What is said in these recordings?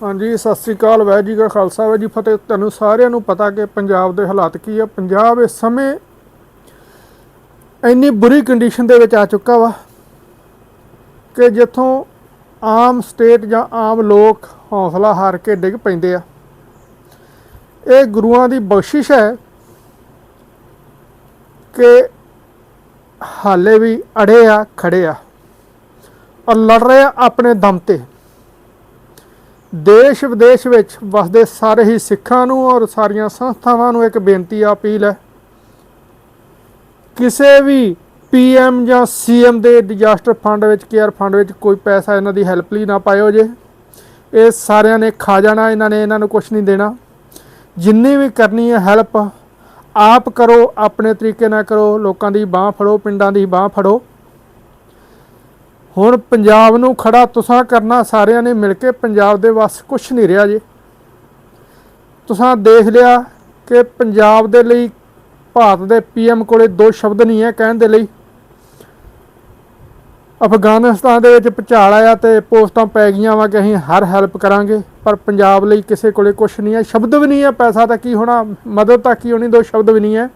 ਹਾਂਜੀ, ਸਤਿ ਸ੍ਰੀ ਅਕਾਲ, ਵਾਹਿਗੁਰੂ ਜੀ ਕਾ ਖਾਲਸਾ, ਵਾਹਿਗੁਰੂ ਜੀ ਫਤਿਹ। ਤੁਹਾਨੂੰ ਸਾਰਿਆਂ ਨੂੰ ਪਤਾ ਕਿ ਪੰਜਾਬ ਦੇ ਹਾਲਾਤ ਕੀ ਆ। ਪੰਜਾਬ ਇਸ ਸਮੇਂ ਇੰਨੀ ਬੁਰੀ ਕੰਡੀਸ਼ਨ ਦੇ ਵਿੱਚ ਆ ਚੁੱਕਾ ਵਾ ਕਿ ਜਿੱਥੋਂ ਆਮ ਸਟੇਟ ਜਾਂ ਆਮ ਲੋਕ ਹੌਸਲਾ ਹਾਰ ਕੇ ਡਿੱਗ ਪੈਂਦੇ ਆ। ਇਹ ਗੁਰੂਆਂ ਦੀ ਬਖਸ਼ਿਸ਼ ਹੈ ਕਿ ਹਾਲੇ ਵੀ ਅੜੇ ਆ, ਖੜੇ ਆ ਔਰ ਲੜ ਰਹੇ ਆ ਆਪਣੇ ਦਮ ਤੇ। ਦੇਸ਼ ਵਿਦੇਸ਼ ਵਿੱਚ ਵਸਦੇ ਸਾਰੇ ਹੀ ਸਿੱਖਾਂ ਨੂੰ ਔਰ ਸਾਰੀਆਂ ਸੰਸਥਾਵਾਂ ਨੂੰ ਇੱਕ ਬੇਨਤੀ ਆ ਅਪੀਲ ਹੈ। ਕਿਸੇ ਵੀ ਪੀਐਮ ਜਾਂ ਸੀਐਮ ਦੇ ਡਿਜ਼ਾਸਟਰ ਫੰਡ ਵਿੱਚ, ਕੇਅਰ ਫੰਡ ਵਿੱਚ ਕੋਈ ਪੈਸਾ ਇਹਨਾਂ ਦੀ ਹੈਲਪ ਲਈ ਨਾ ਪਾਇਓ ਜੇ। ਇਹ ਸਾਰਿਆਂ ਨੇ ਖਾ ਜਾਣਾ, ਇਹਨਾਂ ਨੇ ਇਹਨਾਂ ਨੂੰ ਕੁਝ ਨਹੀਂ ਦੇਣਾ। ਜਿੰਨੀ ਵੀ ਕਰਨੀ ਹੈ ਹੈਲਪ, ਆਪ ਕਰੋ, ਆਪਣੇ ਤਰੀਕੇ ਨਾਲ ਕਰੋ, ਲੋਕਾਂ ਦੀ ਬਾਹ ਫੜੋ, ਪਿੰਡਾਂ ਦੀ ਬਾਹ ਫੜੋ। ਹੁਣ ਪੰਜਾਬ ਨੂੰ ਖੜਾ ਤੁਸਾਂ ਕਰਨਾ ਸਾਰਿਆਂ ਨੇ ਮਿਲ ਕੇ ਪੰਜਾਬ ਦੇ ਵੱਸ ਕੁਝ ਨਹੀਂ ਰਿਹਾ ਜੀ। ਤੁਸਾਂ ਦੇਖ ਲਿਆ ਕਿ ਪੰਜਾਬ ਦੇ ਲਈ ਭਾਰਤ ਦੇ ਪੀਐਮ ਕੋਲੇ ਦੋ ਸ਼ਬਦ ਨਹੀਂ ਹੈ ਕਹਿਣ ਦੇ ਲਈ। ਅਫਗਾਨਿਸਤਾਨ ਦੇ ਵਿੱਚ ਭੁਚਾਲ ਆਇਆ ਤੇ ਪੋਸਟਾਂ ਪੈ ਗਈਆਂ ਵਾ ਕਿ ਅਸੀਂ ਹਰ ਹੈਲਪ ਕਰਾਂਗੇ, ਪਰ ਪੰਜਾਬ ਲਈ ਕਿਸੇ ਕੋਲੇ ਕੁਝ ਨਹੀਂ ਹੈ। ਸ਼ਬਦ ਵੀ ਨਹੀਂ ਹੈ, ਪੈਸਾ ਤਾਂ ਕੀ ਹੋਣਾ, ਮਦਦ ਤਾਂ ਕੀ ਹੋਣੀ, ਦੋ ਸ਼ਬਦ ਵੀ ਨਹੀਂ ਹੈ।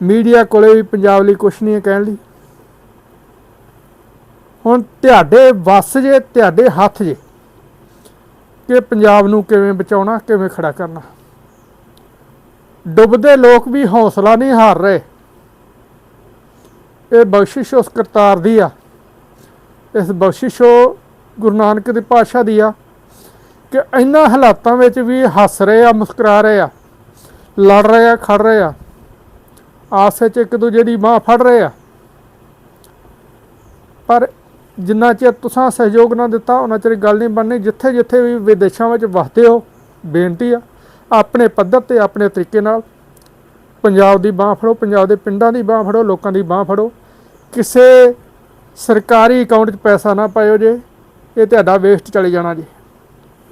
ਮੀਡੀਆ ਕੋਲੇ ਵੀ ਪੰਜਾਬ ਲਈ ਕੁਝ ਨਹੀਂ ਹੈ ਕਹਿਣ ਲਈ। ਹੁਣ ਤੁਹਾਡੇ ਵੱਸ ਜੇ, ਤੁਹਾਡੇ ਹੱਥ ਜੇ, ਕਿ ਪੰਜਾਬ ਨੂੰ ਕਿਵੇਂ ਬਚਾਉਣਾ, ਕਿਵੇਂ ਖੜਾ ਕਰਨਾ? ਡੁੱਬਦੇ ਲੋਕ ਵੀ ਹੌਸਲਾ ਨਹੀਂ ਹਾਰ ਰਹੇ। ਇਹ ਬਖਸ਼ਿਸ਼ ਉਸ ਕਰਤਾਰ ਦੀ ਆ। ਇਸ ਬਖਸ਼ਿਸ਼ ਉਹ ਗੁਰੂ ਨਾਨਕ ਦੇ ਪਾਤਸ਼ਾਹ ਦੀ ਆ, ਕਿ ਇਹਨਾਂ ਹਾਲਾਤਾਂ ਵਿੱਚ ਵੀ ਹੱਸ ਰਹੇ ਆ, ਮੁਸਕਰਾ ਰਹੇ ਆ, ਲੜ ਰਹੇ ਆ, ਖੜ ਰਹੇ ਆ। ਆਸ ਵਿੱਚ ਇੱਕ ਦੂਜੇ ਦੀ ਮਾਂ ਫੜ ਰਹੇ ਆ। ਪਰ ਜਿੰਨਾ ਚਿਰ ਤੁਸੀਂ ਸਹਿਯੋਗ ਨਾ ਦਿੱਤਾ, ਉਹਨਾਂ ਚਿਰ ਗੱਲ ਨਹੀਂ ਬਣਨੀ। ਜਿੱਥੇ ਜਿੱਥੇ ਵੀ ਵਿਦੇਸ਼ਾਂ ਵਿੱਚ ਵਸਦੇ ਹੋ, ਬੇਨਤੀ ਆ, ਆਪਣੇ ਪੱਧਰ ਤੇ, ਆਪਣੇ ਤਰੀਕੇ ਨਾਲ ਪੰਜਾਬ ਦੀ ਬਾਹ ਫੜੋ, ਪੰਜਾਬ ਦੇ ਪਿੰਡਾਂ ਦੀ ਬਾਹ ਫੜੋ, ਲੋਕਾਂ ਦੀ ਬਾਹ ਫੜੋ। ਕਿਸੇ ਸਰਕਾਰੀ ਅਕਾਊਂਟ 'ਚ ਪੈਸਾ ਨਾ ਪਾਇਓ ਜੇ, ਇਹ ਤੁਹਾਡਾ ਵੇਸਟ ਚਲੇ ਜਾਣਾ ਜੀ।